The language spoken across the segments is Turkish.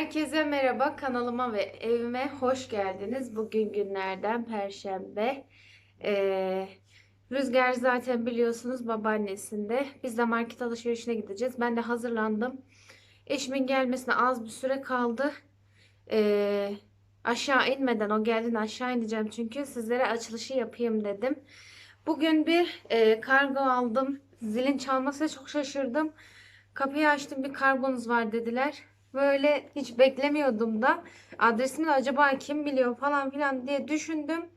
Herkese merhaba kanalıma ve evime hoş geldiniz. Bugün günlerden Perşembe. Ee, Rüzgar zaten biliyorsunuz babaannesinde. Biz de market alışverişine gideceğiz. Ben de hazırlandım. Eşimin gelmesine az bir süre kaldı. Ee, aşağı inmeden o geldiğinde aşağı ineceğim çünkü sizlere açılışı yapayım dedim. Bugün bir e, kargo aldım. Zilin çalmasına çok şaşırdım. Kapıyı açtım bir kargonuz var dediler. Böyle hiç beklemiyordum da. Adresimi de acaba kim biliyor falan filan diye düşündüm.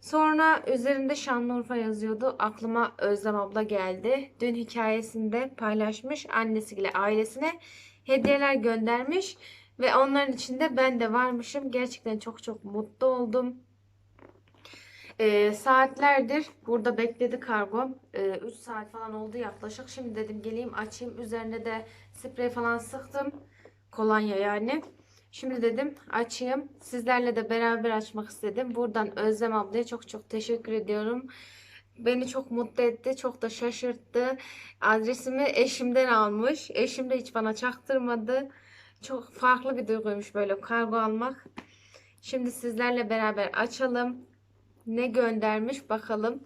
Sonra üzerinde Şanlıurfa yazıyordu. Aklıma Özlem abla geldi. Dün hikayesinde paylaşmış. Annesiyle ailesine hediyeler göndermiş. Ve onların içinde ben de varmışım. Gerçekten çok çok mutlu oldum. Ee, saatlerdir burada bekledi kargom. 3 saat falan oldu yaklaşık. Şimdi dedim geleyim açayım. Üzerine de sprey falan sıktım. Kolonya yani. Şimdi dedim açayım. Sizlerle de beraber açmak istedim. Buradan Özlem ablaya çok çok teşekkür ediyorum. Beni çok mutlu etti. Çok da şaşırttı. Adresimi eşimden almış. Eşim de hiç bana çaktırmadı. Çok farklı bir duyguymuş böyle kargo almak. Şimdi sizlerle beraber açalım. Ne göndermiş bakalım.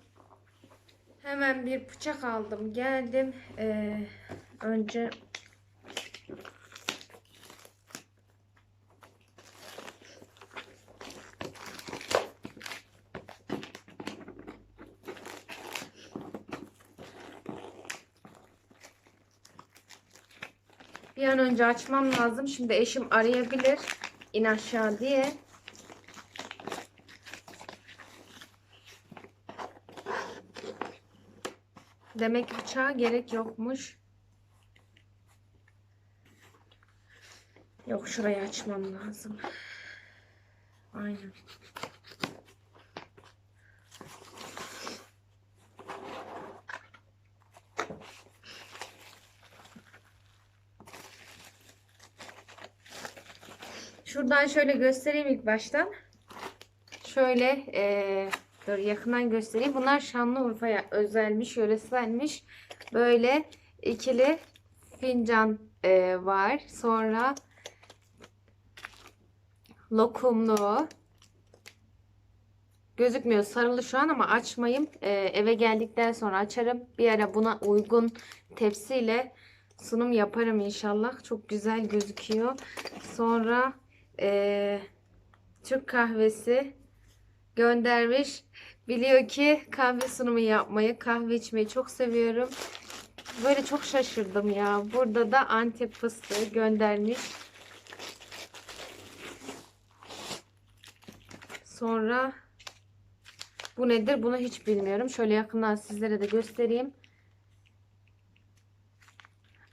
Hemen bir bıçak aldım. Geldim. Ee, önce Bir an önce açmam lazım. Şimdi eşim arayabilir. İn aşağı diye. Demek bıçağa gerek yokmuş. Yok şurayı açmam lazım. Aynen. Şuradan şöyle göstereyim ilk baştan. Şöyle eee dur yakından göstereyim. Bunlar Şanlıurfa'ya özelmiş, yöreselmiş. Böyle ikili fincan eee, var. Sonra lokumlu. Gözükmüyor sarılı şu an ama açmayayım. Eee, eve geldikten sonra açarım. Bir ara buna uygun tepsiyle sunum yaparım inşallah. Çok güzel gözüküyor. Sonra eee, Türk kahvesi göndermiş. Biliyor ki kahve sunumu yapmayı, kahve içmeyi çok seviyorum. Böyle çok şaşırdım ya. Burada da Antep fıstığı göndermiş. Sonra bu nedir? Bunu hiç bilmiyorum. Şöyle yakından sizlere de göstereyim.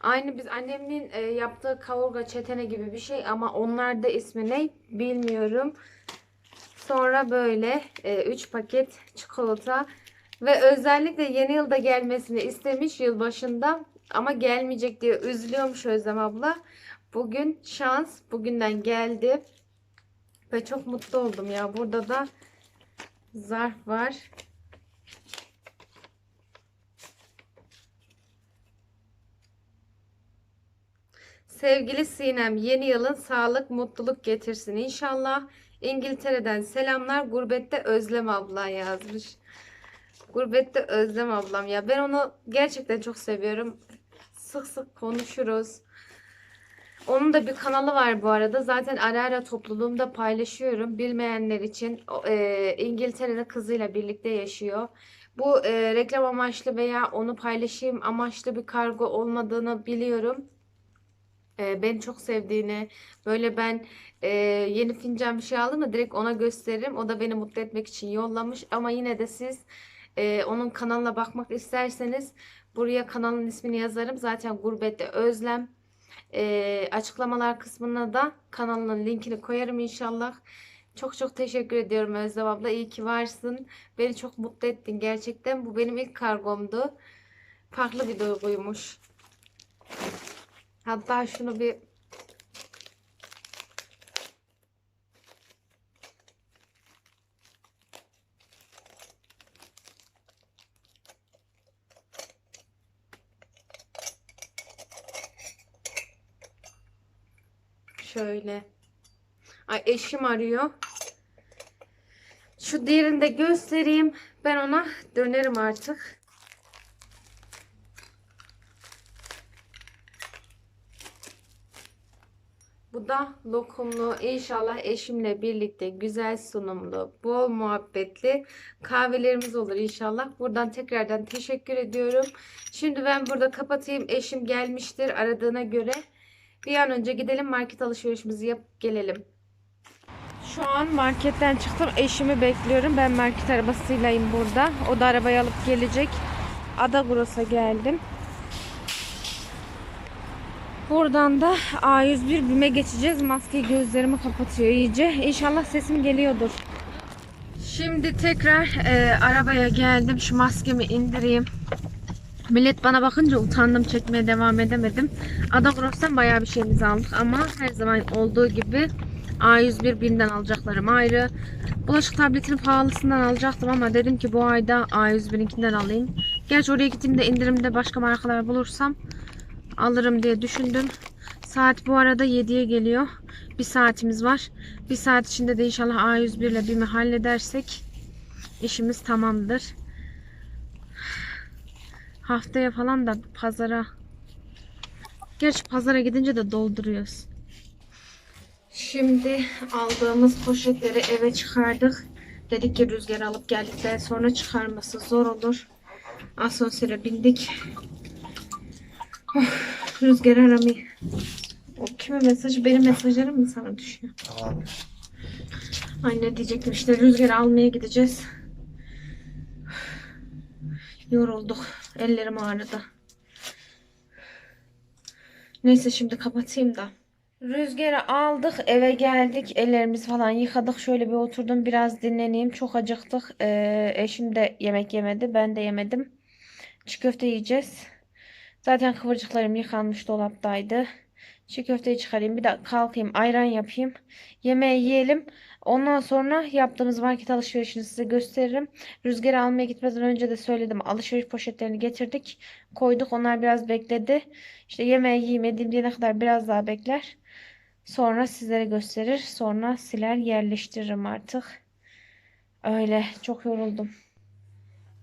Aynı biz annemin e, yaptığı kavurga çetene gibi bir şey ama onlarda ismi ne bilmiyorum. Sonra böyle 3 paket çikolata ve özellikle yeni yılda gelmesini istemiş yılbaşında ama gelmeyecek diye üzülüyormuş Özlem abla. Bugün şans bugünden geldi ve çok mutlu oldum ya. Burada da zarf var. Sevgili Sinem, yeni yılın sağlık, mutluluk getirsin inşallah. İngiltere'den selamlar. Gurbette Özlem abla yazmış. Gurbette Özlem ablam ya. Ben onu gerçekten çok seviyorum. Sık sık konuşuruz. Onun da bir kanalı var bu arada. Zaten ara ara topluluğumda paylaşıyorum. Bilmeyenler için e, İngiltere'de kızıyla birlikte yaşıyor. Bu e, reklam amaçlı veya onu paylaşayım amaçlı bir kargo olmadığını biliyorum. E, beni çok sevdiğini, böyle ben e, yeni fincan bir şey aldım da direkt ona gösteririm. O da beni mutlu etmek için yollamış. Ama yine de siz e, onun kanalına bakmak isterseniz buraya kanalın ismini yazarım. Zaten Gurbette Özlem. E, açıklamalar kısmına da kanalının linkini koyarım inşallah. Çok çok teşekkür ediyorum Özlem abla. İyi ki varsın. Beni çok mutlu ettin gerçekten. Bu benim ilk kargomdu. Farklı bir duyguymuş. Hatta şunu bir Şöyle. Ay eşim arıyor. Şu diğerini de göstereyim. Ben ona dönerim artık. Da lokumlu. İnşallah eşimle birlikte güzel sunumlu, bol muhabbetli kahvelerimiz olur inşallah. Buradan tekrardan teşekkür ediyorum. Şimdi ben burada kapatayım. Eşim gelmiştir aradığına göre. Bir an önce gidelim market alışverişimizi yapıp gelelim. Şu an marketten çıktım. Eşimi bekliyorum. Ben market arabasıylayım burada. O da arabayı alıp gelecek. Adagros'a geldim. Buradan da A101 BİM'e geçeceğiz. Maskeyi gözlerimi kapatıyor iyice. İnşallah sesim geliyordur. Şimdi tekrar e, arabaya geldim. Şu maskemi indireyim. Millet bana bakınca utandım çekmeye devam edemedim. Adagros'tan bayağı bir şeyimizi aldık ama her zaman olduğu gibi A101 BİM'den alacaklarım ayrı. Bulaşık tabletini pahalısından alacaktım ama dedim ki bu ayda A101'inkinden alayım. Gerçi oraya gittiğimde indirimde başka markalar bulursam alırım diye düşündüm. Saat bu arada 7'ye geliyor. Bir saatimiz var. Bir saat içinde de inşallah A101 ile BİM'i halledersek işimiz tamamdır. Haftaya falan da pazara Gerçi pazara gidince de dolduruyoruz. Şimdi aldığımız poşetleri eve çıkardık. Dedik ki rüzgar alıp geldikten sonra çıkarması zor olur. Asansöre bindik. Of, rüzgar aramayı. O kimin mesajı? Benim mesajlarım mı sana düşüyor? Tamam. Ay ne diyecektim işte rüzgar almaya gideceğiz. Yorulduk. Ellerim ağrıdı. Neyse şimdi kapatayım da. Rüzgarı aldık eve geldik ellerimizi falan yıkadık şöyle bir oturdum biraz dinleneyim çok acıktık Ee, eşim de yemek yemedi ben de yemedim çiğ köfte yiyeceğiz zaten kıvırcıklarım yıkanmış dolaptaydı çiğ köfteyi çıkarayım bir de kalkayım ayran yapayım yemeği yiyelim ondan sonra yaptığımız market alışverişini size gösteririm rüzgarı almaya gitmeden önce de söyledim alışveriş poşetlerini getirdik koyduk onlar biraz bekledi işte yemeği yiyeyim edeyim diyene kadar biraz daha bekler Sonra sizlere gösterir. Sonra siler yerleştiririm artık. Öyle. Çok yoruldum.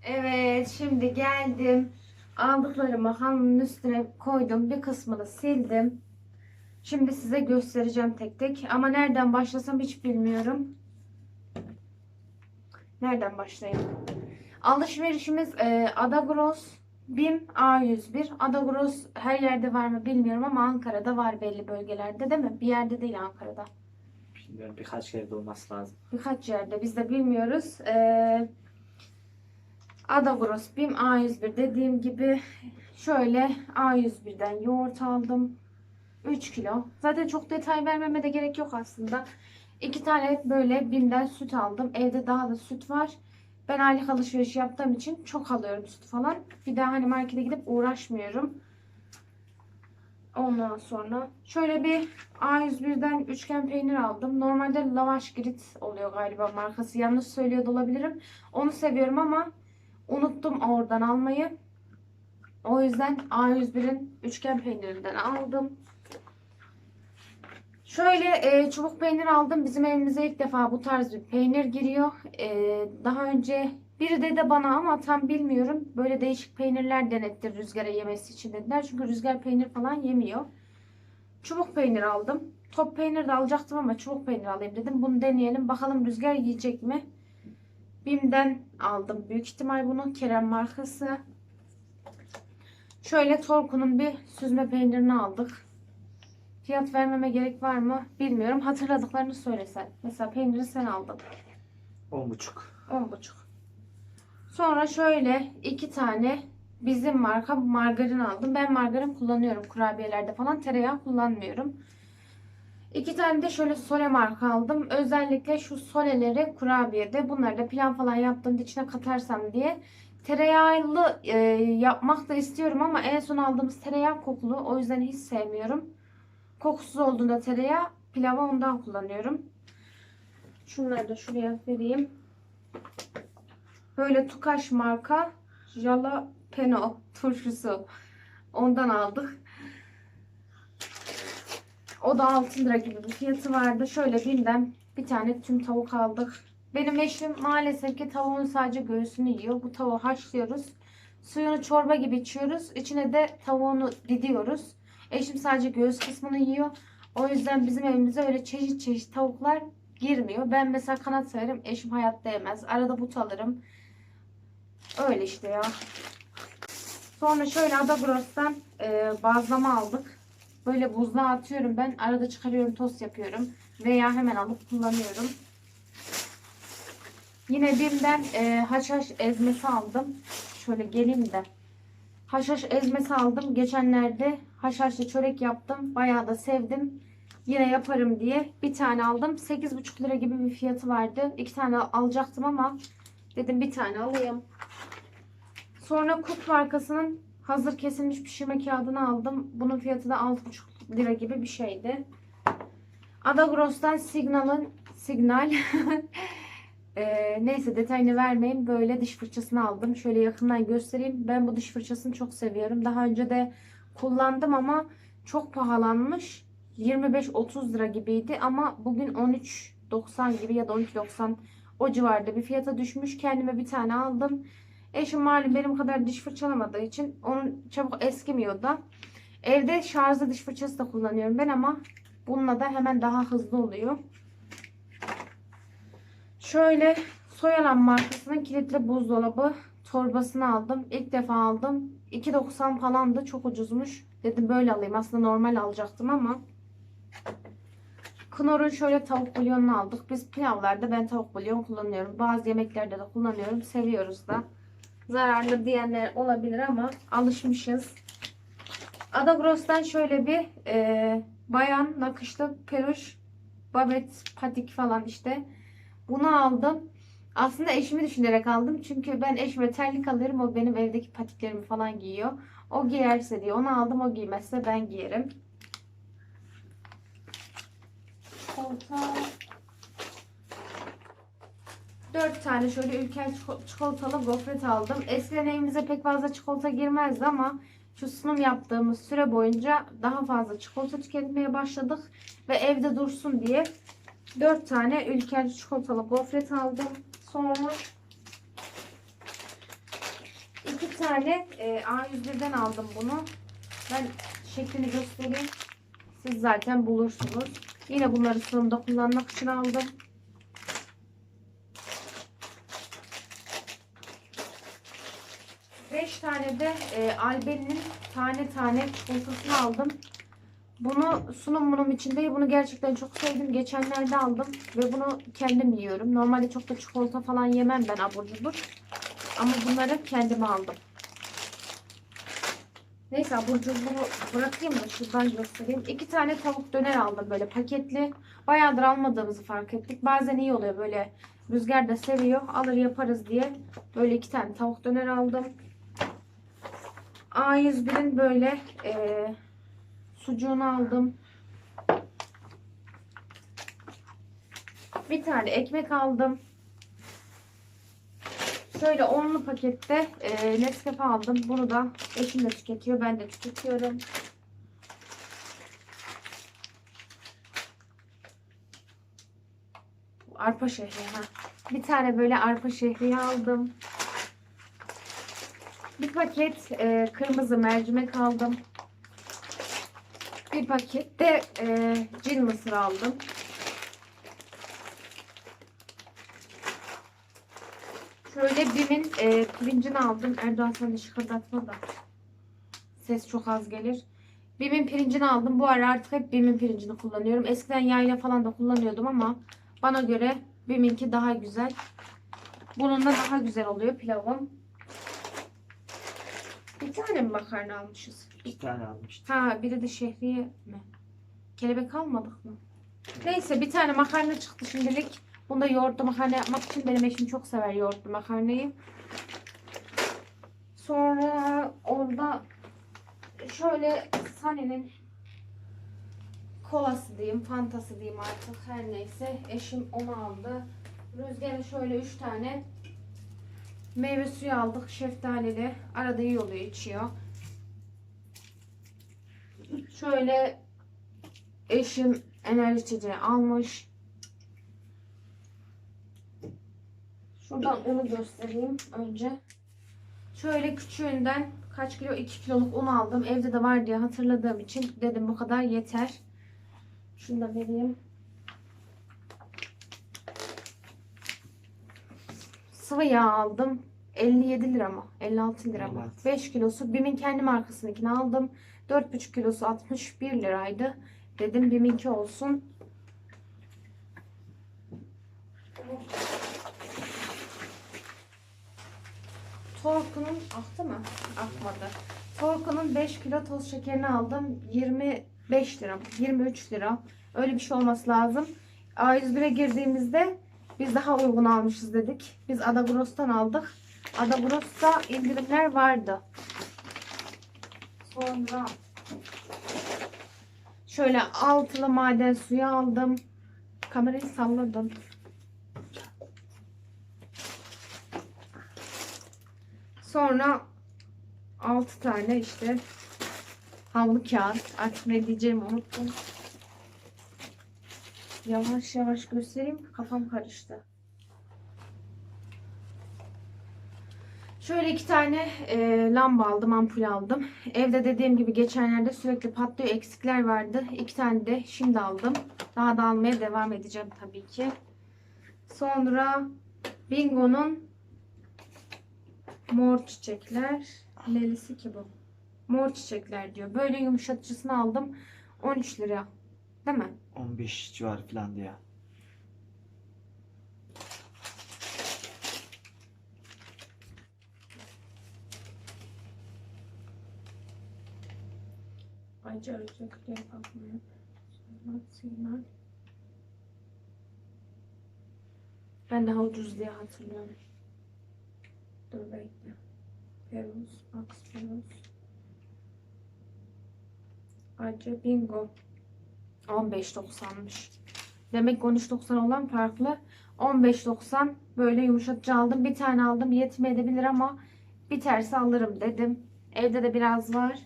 Evet. Şimdi geldim. Aldıklarımı halının üstüne koydum. Bir kısmını sildim. Şimdi size göstereceğim tek tek. Ama nereden başlasam hiç bilmiyorum. Nereden başlayayım? Alışverişimiz e, Adagros BİM A101. Adagros her yerde var mı bilmiyorum ama Ankara'da var belli bölgelerde değil mi? Bir yerde değil Ankara'da. Bilmiyorum birkaç kere de olması lazım. Birkaç yerde biz de bilmiyoruz. Ee, Adagros BİM A101 dediğim gibi şöyle A101'den yoğurt aldım. 3 kilo. Zaten çok detay vermeme de gerek yok aslında. 2 tane böyle BİM'den süt aldım. Evde daha da süt var. Ben aylık alışveriş yaptığım için çok alıyorum süt falan. Bir daha hani markete gidip uğraşmıyorum. Ondan sonra şöyle bir A101'den üçgen peynir aldım. Normalde lavaş grit oluyor galiba markası. Yanlış söylüyor da olabilirim. Onu seviyorum ama unuttum oradan almayı. O yüzden A101'in üçgen peynirinden aldım. Şöyle e, çubuk peynir aldım. Bizim evimize ilk defa bu tarz bir peynir giriyor. E, daha önce biri dedi bana ama tam bilmiyorum. Böyle değişik peynirler denettir rüzgara yemesi için dediler. Çünkü rüzgar peynir falan yemiyor. Çubuk peynir aldım. Top peynir de alacaktım ama çubuk peynir alayım dedim. Bunu deneyelim. Bakalım rüzgar yiyecek mi? Bim'den aldım. Büyük ihtimal bunu. Kerem markası. Şöyle Torku'nun bir süzme peynirini aldık. Fiyat vermeme gerek var mı bilmiyorum. Hatırladıklarını söylesen. Mesela peyniri sen aldın. On buçuk. 10,5. Sonra şöyle iki tane bizim marka margarin aldım. Ben margarin kullanıyorum kurabiyelerde falan. Tereyağı kullanmıyorum. İki tane de şöyle sole marka aldım. Özellikle şu soleleri kurabiyede bunları da pilav falan yaptığımda içine katarsam diye. Tereyağlı e, yapmak da istiyorum ama en son aldığımız tereyağı kokulu. O yüzden hiç sevmiyorum. Kokusuz olduğunda tereyağı pilava ondan kullanıyorum. Şunları da şuraya vereyim. Böyle Tukaş marka jalapeno turşusu. Ondan aldık. O da 6 lira gibi bir fiyatı vardı. Şöyle binden bir tane tüm tavuk aldık. Benim eşim maalesef ki tavuğun sadece göğsünü yiyor. Bu tavuğu haşlıyoruz. Suyunu çorba gibi içiyoruz. İçine de tavuğunu didiyoruz. Eşim sadece göğüs kısmını yiyor. O yüzden bizim evimize öyle çeşit çeşit tavuklar girmiyor. Ben mesela kanat severim. Eşim hayatta yemez. Arada but alırım. Öyle işte ya. Sonra şöyle Adagros'tan e, bazlama aldık. Böyle buzluğa atıyorum ben. Arada çıkarıyorum tost yapıyorum. Veya hemen alıp kullanıyorum. Yine BİM'den e, haşhaş ezmesi aldım. Şöyle geleyim de. Haşhaş ezmesi aldım. Geçenlerde haşhaşlı çörek yaptım. Bayağı da sevdim. Yine yaparım diye bir tane aldım. 8,5 lira gibi bir fiyatı vardı. İki tane alacaktım ama dedim bir tane alayım. Sonra Cook markasının hazır kesilmiş pişirme kağıdını aldım. Bunun fiyatı da 6,5 lira gibi bir şeydi. Adagros'tan Signal'ın Signal Ee, neyse detayını vermeyeyim. Böyle diş fırçasını aldım. Şöyle yakından göstereyim. Ben bu diş fırçasını çok seviyorum. Daha önce de kullandım ama çok pahalanmış. 25-30 lira gibiydi ama bugün 13.90 gibi ya da 12.90 o civarda bir fiyata düşmüş. Kendime bir tane aldım. Eşim malum benim kadar diş fırçalamadığı için onun çabuk eskimiyor da. Evde şarjlı diş fırçası da kullanıyorum ben ama bununla da hemen daha hızlı oluyor. Şöyle Soyalan markasının kilitli buzdolabı torbasını aldım. İlk defa aldım. 2.90 falandı. Çok ucuzmuş. Dedim böyle alayım. Aslında normal alacaktım ama. Knorr'un şöyle tavuk bulyonunu aldık. Biz pilavlarda ben tavuk bulyon kullanıyorum. Bazı yemeklerde de kullanıyorum. Seviyoruz da zararlı diyenler olabilir ama alışmışız. Adagros'tan şöyle bir e, bayan nakışlı peruş, babet, patik falan işte. Bunu aldım. Aslında eşimi düşünerek aldım. Çünkü ben eşime terlik alırım. O benim evdeki patiklerimi falan giyiyor. O giyerse diye. Onu aldım. O giymezse ben giyerim. Koltuğa 4 tane şöyle ülken çikolatalı gofret aldım. Eskiden evimize pek fazla çikolata girmezdi ama şu sunum yaptığımız süre boyunca daha fazla çikolata tüketmeye başladık. Ve evde dursun diye 4 tane ülken çikolatalı gofret aldım. Sonra 2 tane e, A101'den aldım bunu. Ben şeklini göstereyim. Siz zaten bulursunuz. Yine bunları sunumda kullanmak için aldım. Tane de e, Alben'in tane tane çikolatasını aldım. Bunu sunumunun içinde bunu gerçekten çok sevdim. Geçenlerde aldım ve bunu kendim yiyorum. Normalde çok da çikolata falan yemem ben abur cubur. Ama bunları kendime aldım. Neyse abur cuburu bırakayım da şuradan göstereyim. İki tane tavuk döner aldım böyle paketli. Bayağıdır almadığımızı fark ettik. Bazen iyi oluyor böyle rüzgar da seviyor. Alır yaparız diye böyle iki tane tavuk döner aldım. A101'in böyle eee Sucuğunu aldım. Bir tane ekmek aldım. Şöyle onlu pakette e, Nescafe aldım. Bunu da eşim de tüketiyor. Ben de tüketiyorum. Arpa şehri. Ha. Bir tane böyle arpa şehriye aldım. Bir paket e, kırmızı mercimek aldım. Bir paket de e, cin mısır aldım. Şöyle BİM'in e, pirincini aldım. Erdoğan sen de şıkırdatma da. Ses çok az gelir. BİM'in pirincini aldım. Bu ara artık hep BİM'in pirincini kullanıyorum. Eskiden yayla falan da kullanıyordum ama bana göre BİM'inki daha güzel. Bunun da daha güzel oluyor pilavım. Bir tane mi makarna almışız? Bir tane almıştım. Ha biri de şehriye mi? Kelebek almadık mı? Neyse bir tane makarna çıktı şimdilik. Bunda yoğurtlu makarna yapmak için benim eşim çok sever yoğurtlu makarnayı. Sonra orada şöyle Sunny'nin kolası diyeyim, fantası diyeyim artık her neyse. Eşim onu aldı. Rüzgar'a şöyle 3 tane meyve suyu aldık şeftalili. Arada iyi oluyor içiyor. Şöyle Eşim enerji içeceği almış. Şuradan onu göstereyim önce. Şöyle küçüğünden kaç kilo? 2 kiloluk un aldım. Evde de var diye hatırladığım için dedim bu kadar yeter. Şunu da vereyim. Sıvı yağ aldım. 57 lira mı? 56 lira mı? Evet. 5 kilosu. Bim'in kendi markasındakini aldım. 4,5 kilosu 61 liraydı. Dedim Bim'inki olsun. Torku'nun aktı mı? Akmadı. Torku'nun 5 kilo toz şekerini aldım. 25 lira, 23 lira. Öyle bir şey olması lazım. A101'e girdiğimizde biz daha uygun almışız dedik. Biz Adagros'tan aldık. Adagros'ta indirimler vardı. Sonra şöyle altılı maden suyu aldım. Kamerayı salladım. Sonra 6 tane işte havlu kağıt. Artık ne diyeceğimi unuttum. Yavaş yavaş göstereyim. Kafam karıştı. Şöyle iki tane e, lamba aldım, ampul aldım. Evde dediğim gibi geçenlerde sürekli patlıyor, eksikler vardı. İki tane de şimdi aldım. Daha da almaya devam edeceğim tabii ki. Sonra Bingo'nun mor çiçekler. Nelisi ki bu? Mor çiçekler diyor. Böyle yumuşatıcısını aldım. 13 lira. Değil mi? 15 civarı falan diye. Özlükle bakmıyor. Sinan. Ben daha ucuz diye hatırlıyorum. Dur bekle. Peruz, Max Peruz. Acı bingo. 15.90'mış. Demek ki 13.90 olan farklı. 15.90 böyle yumuşatıcı aldım. Bir tane aldım. Yetmeyebilir ama biterse alırım dedim. Evde de biraz var.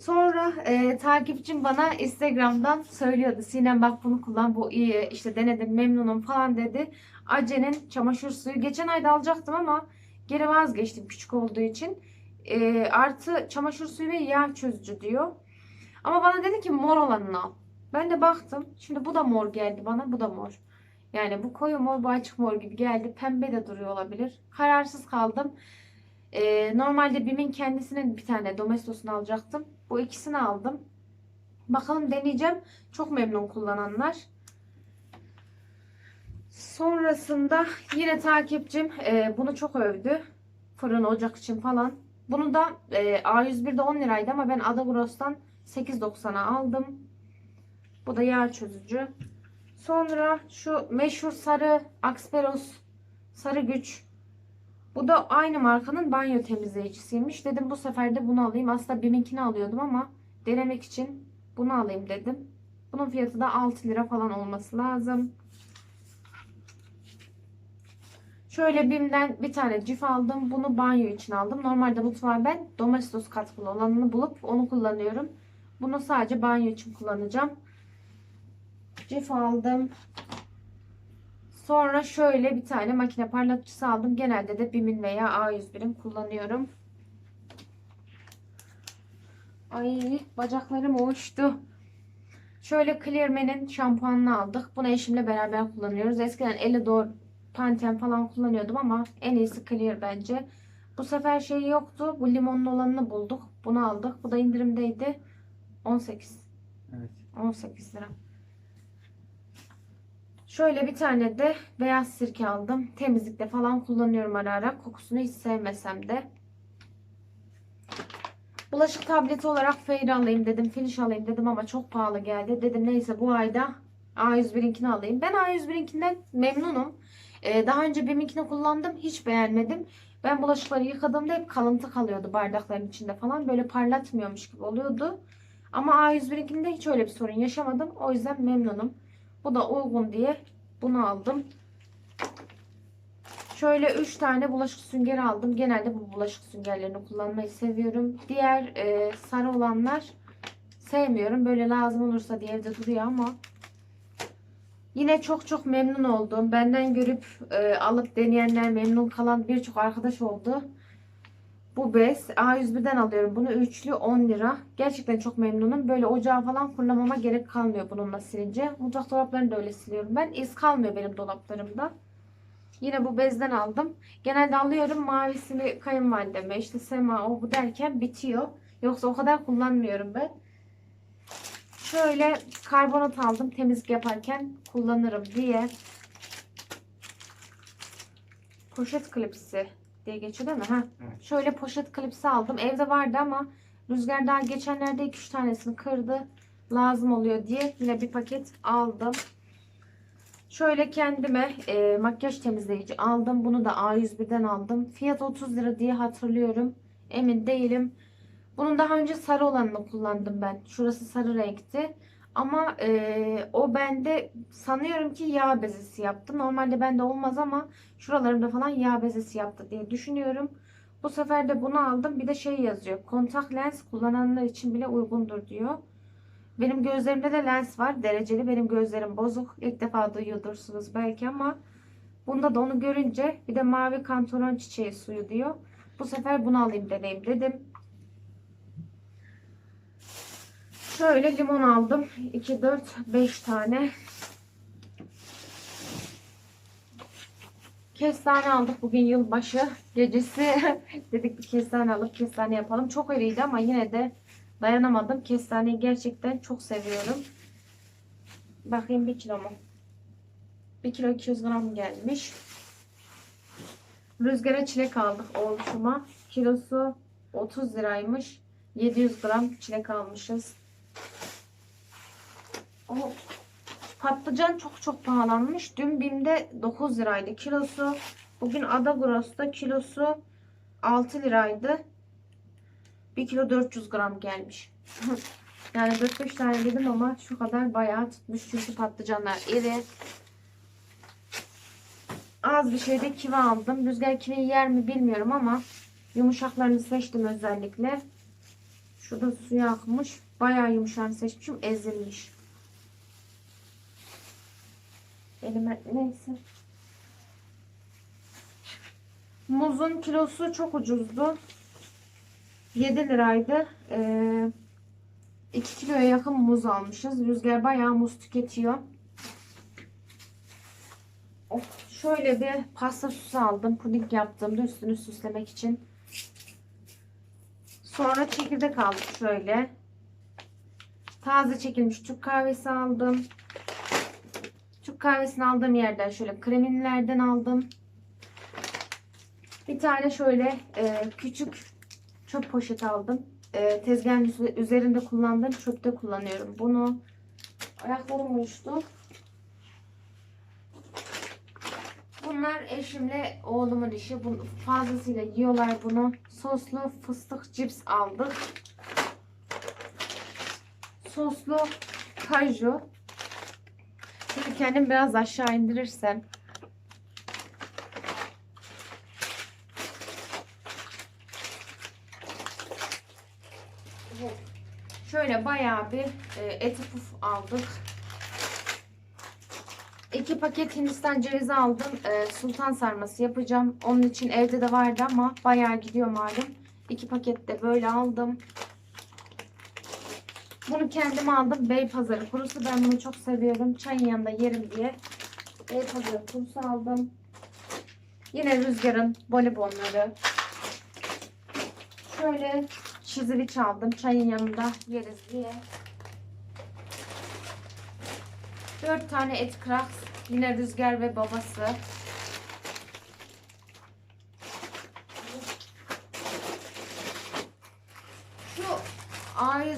Sonra e, takipçim bana Instagram'dan söylüyordu. Sinem bak bunu kullan bu iyi işte denedim memnunum falan dedi. Ace'nin çamaşır suyu. Geçen ayda alacaktım ama geri vazgeçtim küçük olduğu için. E, artı çamaşır suyu ve yağ çözücü diyor. Ama bana dedi ki mor olanını al. Ben de baktım. Şimdi bu da mor geldi bana. Bu da mor. Yani bu koyu mor bu açık mor gibi geldi. Pembe de duruyor olabilir. Kararsız kaldım. Ee, normalde Bim'in kendisinin bir tane Domestos'unu alacaktım. Bu ikisini aldım. Bakalım deneyeceğim. Çok memnun kullananlar. Sonrasında yine takipçim e, bunu çok övdü. Fırın, ocak için falan. Bunu da e, A101'de 10 liraydı ama ben Adagros'tan 8.90'a aldım. Bu da yağ çözücü. Sonra şu meşhur sarı Axperos sarı güç. Bu da aynı markanın banyo temizleyicisiymiş. Dedim bu sefer de bunu alayım. Aslında BİM'inkini alıyordum ama denemek için bunu alayım dedim. Bunun fiyatı da 6 lira falan olması lazım. Şöyle BİM'den bir tane cif aldım. Bunu banyo için aldım. Normalde mutfağa ben Domestos katkılı olanını bulup onu kullanıyorum. Bunu sadece banyo için kullanacağım. Cif aldım. Sonra şöyle bir tane makine parlatıcısı aldım. Genelde de BİM'in veya A101'in kullanıyorum. Ay bacaklarım uçtu. Şöyle Clearman'in şampuanını aldık. Bunu eşimle beraber kullanıyoruz. Eskiden Elidor, Pantene falan kullanıyordum ama en iyisi Clear bence. Bu sefer şey yoktu. Bu limonlu olanını bulduk. Bunu aldık. Bu da indirimdeydi. 18. Evet. 18 lira. Şöyle bir tane de beyaz sirke aldım. Temizlikte falan kullanıyorum ara ara. Kokusunu hiç sevmesem de. Bulaşık tableti olarak Fairy alayım dedim. Finish alayım dedim ama çok pahalı geldi. Dedim neyse bu ayda A101'inkini alayım. Ben A101'inkinden memnunum. Ee, daha önce BİM'inkini kullandım. Hiç beğenmedim. Ben bulaşıkları yıkadığımda hep kalıntı kalıyordu bardakların içinde falan. Böyle parlatmıyormuş gibi oluyordu. Ama A101'inkinde hiç öyle bir sorun yaşamadım. O yüzden memnunum. Bu da uygun diye bunu aldım. Şöyle 3 tane bulaşık süngeri aldım. Genelde bu bulaşık süngerlerini kullanmayı seviyorum. Diğer e, sarı olanlar sevmiyorum. Böyle lazım olursa diye evde duruyor ama yine çok çok memnun oldum. Benden görüp e, alıp deneyenler memnun kalan birçok arkadaş oldu. Bu bez A101'den alıyorum. Bunu üçlü 10 lira. Gerçekten çok memnunum. Böyle ocağa falan fırlamama gerek kalmıyor bununla silince. Mutfak dolaplarını da öyle siliyorum ben. İz kalmıyor benim dolaplarımda. Yine bu bezden aldım. Genelde alıyorum mavisini kayınvalideme işte sema o bu derken bitiyor. Yoksa o kadar kullanmıyorum ben. Şöyle karbonat aldım temizlik yaparken kullanırım diye. Poşet klipsi diye geçiyor değil mi? Ha. Evet. Şöyle poşet klipsi aldım. Evde vardı ama Rüzgar daha geçenlerde 2-3 tanesini kırdı. Lazım oluyor diye yine bir paket aldım. Şöyle kendime e, makyaj temizleyici aldım. Bunu da A101'den aldım. Fiyat 30 lira diye hatırlıyorum. Emin değilim. Bunun daha önce sarı olanını kullandım ben. Şurası sarı renkti. Ama e, o bende sanıyorum ki yağ bezesi yaptı. Normalde bende olmaz ama şuralarımda falan yağ bezesi yaptı diye düşünüyorum. Bu sefer de bunu aldım. Bir de şey yazıyor. Kontak lens kullananlar için bile uygundur diyor. Benim gözlerimde de lens var. Dereceli. Benim gözlerim bozuk. İlk defa duyuyorsunuz belki ama bunda da onu görünce bir de mavi kantaron çiçeği suyu diyor. Bu sefer bunu alayım deneyim dedim. Şöyle limon aldım. 2, 4, 5 tane. Kestane aldık bugün yılbaşı gecesi. Dedik bir kestane alıp kestane yapalım. Çok eriydi ama yine de dayanamadım. Kestaneyi gerçekten çok seviyorum. Bakayım bir kilo mu? 1 kilo 200 gram gelmiş. Rüzgara çilek aldık oğluşuma. Kilosu 30 liraymış. 700 gram çilek almışız. O patlıcan çok çok pahalanmış. Dün BİM'de 9 liraydı kilosu. Bugün Adagros'ta kilosu 6 liraydı. 1 kilo 400 gram gelmiş. yani 4-5 tane yedim ama şu kadar bayağı tutmuş. Çünkü patlıcanlar iri. Az bir şeyde kivi aldım. Rüzgar kivi yer mi bilmiyorum ama yumuşaklarını seçtim özellikle. Şurada suyu akmış. Bayağı yumuşağını seçmişim. Ezilmiş. Elime neyse. Muzun kilosu çok ucuzdu. 7 liraydı. Ee, 2 kiloya yakın muz almışız. Rüzgar bayağı muz tüketiyor. Of, şöyle bir pasta süsü aldım. Puding yaptığımda üstünü süslemek için. Sonra çekirdek aldım şöyle. Taze çekilmiş Türk kahvesi aldım. Türk kahvesini aldığım yerden şöyle kreminlerden aldım. Bir tane şöyle e, küçük çöp poşeti aldım. E, tezgahın üze- üzerinde kullandığım çöpte kullanıyorum. Bunu ayaklarım uyuştu. Bunlar eşimle oğlumun işi. Bunu fazlasıyla yiyorlar bunu. Soslu fıstık cips aldık. Soslu kaju. Kendim biraz aşağı indirirsem. Şöyle bayağı bir e, eti puf aldık. İki paket Hindistan cevizi aldım. E, sultan sarması yapacağım. Onun için evde de vardı ama bayağı gidiyor malum. İki paket de böyle aldım. Bunu kendim aldım. Beypazarı kurusu. Ben bunu çok seviyorum. Çayın yanında yerim diye. Beypazarı kurusu aldım. Yine rüzgarın bonibonları. Şöyle çiziliç aldım. Çayın yanında yeriz diye. 4 tane et kraks. Yine rüzgar ve babası. Şu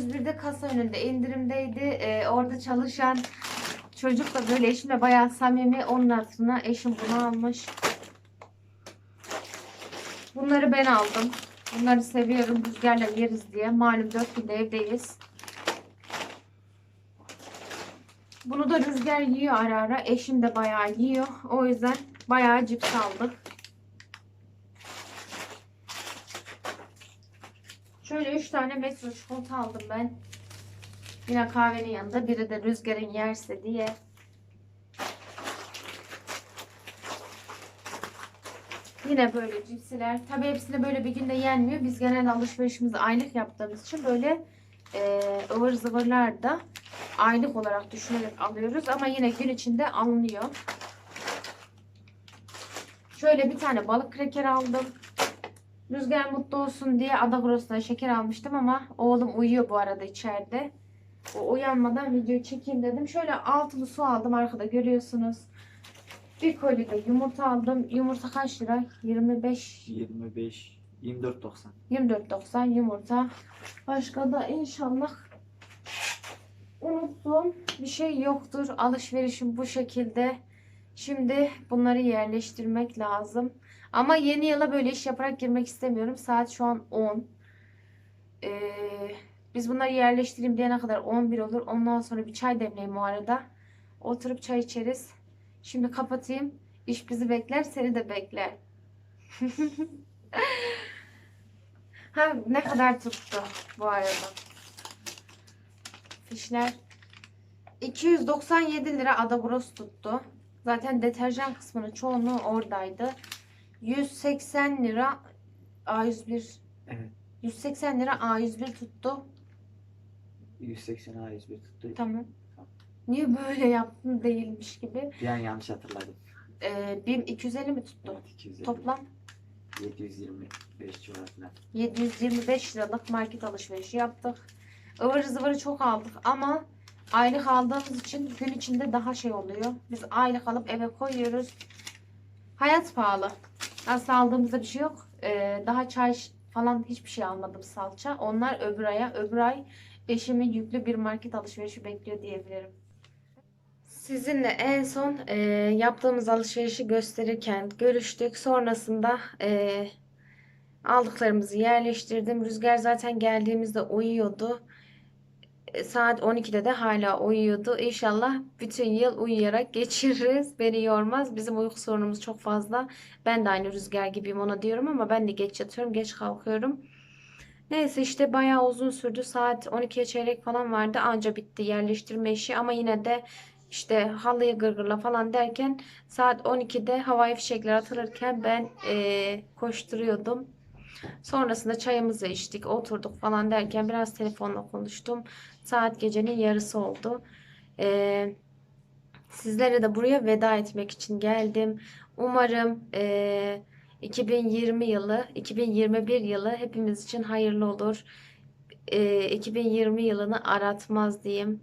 A101'de kasa önünde indirimdeydi. Ee, orada çalışan çocuk da böyle eşimle bayağı samimi. Onun hatırına eşim bunu almış. Bunları ben aldım. Bunları seviyorum. Rüzgarla yeriz diye. Malum 4 günde evdeyiz. Bunu da rüzgar yiyor ara ara. Eşim de bayağı yiyor. O yüzden bayağı cips aldık. Şöyle 3 tane metro çikolata aldım ben. Yine kahvenin yanında biri de rüzgarın yerse diye. Yine böyle cipsiler. Tabii hepsini böyle bir günde yenmiyor. Biz genelde alışverişimizi aylık yaptığımız için böyle e, ıvır zıvırlar da aylık olarak düşünerek alıyoruz. Ama yine gün içinde alınıyor. Şöyle bir tane balık kreker aldım. Rüzgar mutlu olsun diye Adagros'tan şeker almıştım ama oğlum uyuyor bu arada içeride. O uyanmadan videoyu çekeyim dedim. Şöyle altılı su aldım arkada görüyorsunuz. Bir koli de yumurta aldım. Yumurta kaç lira? 25 25, 24.90. 24.90 yumurta. Başka da inşallah unuttum. Bir şey yoktur. Alışverişim bu şekilde. Şimdi bunları yerleştirmek lazım. Ama yeni yıla böyle iş yaparak girmek istemiyorum. Saat şu an 10. Ee, biz bunları yerleştireyim diyene kadar 11 olur. Ondan sonra bir çay demleyeyim o arada. Oturup çay içeriz. Şimdi kapatayım. İş bizi bekler, seni de bekler. Ha ne kadar tuttu bu arada? Fişler 297 lira Adabros tuttu. Zaten deterjan kısmının çoğunluğu oradaydı. 180 lira A101 Evet. 180 lira A101 tuttu. 180 A 101 tuttu. Tamam. Niye böyle yaptın değilmiş gibi. Bir an yanlış hatırladım. Ee, 1250 mi tuttu? Evet, 250. Toplam 725 civarı falan. 725 liralık market alışverişi yaptık. Ivır zıvırı çok aldık ama aylık aldığımız için gün içinde daha şey oluyor. Biz aylık alıp eve koyuyoruz. Hayat pahalı. Aslında aldığımızda bir şey yok. Ee, daha çay falan hiçbir şey almadım salça. Onlar öbür aya. Öbür ay eşimi yüklü bir market alışverişi bekliyor diyebilirim. Sizinle en son e, yaptığımız alışverişi gösterirken görüştük. Sonrasında e, aldıklarımızı yerleştirdim. Rüzgar zaten geldiğimizde uyuyordu. E, Saat 12'de de hala uyuyordu. İnşallah bütün yıl uyuyarak geçiririz. Beni yormaz. Bizim uyku sorunumuz çok fazla. Ben de aynı Rüzgar gibiyim ona diyorum ama ben de geç yatıyorum, geç kalkıyorum. Neyse işte bayağı uzun sürdü. Saat 12'ye çeyrek falan vardı. Anca bitti yerleştirme işi ama yine de işte halıyı gırgırla falan derken saat 12'de havai fişekler atılırken ben eee, koşturuyordum. Sonrasında çayımızı içtik, oturduk falan derken biraz telefonla konuştum. Saat gecenin yarısı oldu. Eee, sizlere de buraya veda etmek için geldim. Umarım eee, 2020 yılı, 2021 yılı hepimiz için hayırlı olur. Eee, 2020 yılını aratmaz diyeyim.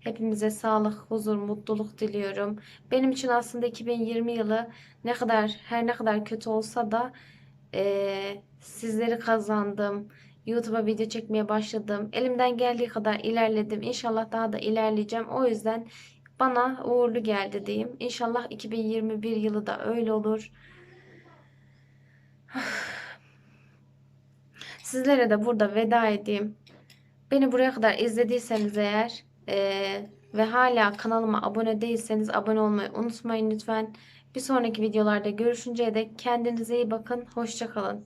Hepimize sağlık, huzur, mutluluk diliyorum. Benim için aslında 2020 yılı ne kadar her ne kadar kötü olsa da eee, sizleri kazandım. YouTube'a video çekmeye başladım. Elimden geldiği kadar ilerledim. İnşallah daha da ilerleyeceğim. O yüzden bana uğurlu geldi diyeyim. İnşallah 2021 yılı da öyle olur. Sizlere de burada veda edeyim. Beni buraya kadar izlediyseniz eğer eee, ve hala kanalıma abone değilseniz abone olmayı unutmayın lütfen. Bir sonraki videolarda görüşünceye dek kendinize iyi bakın. Hoşça kalın.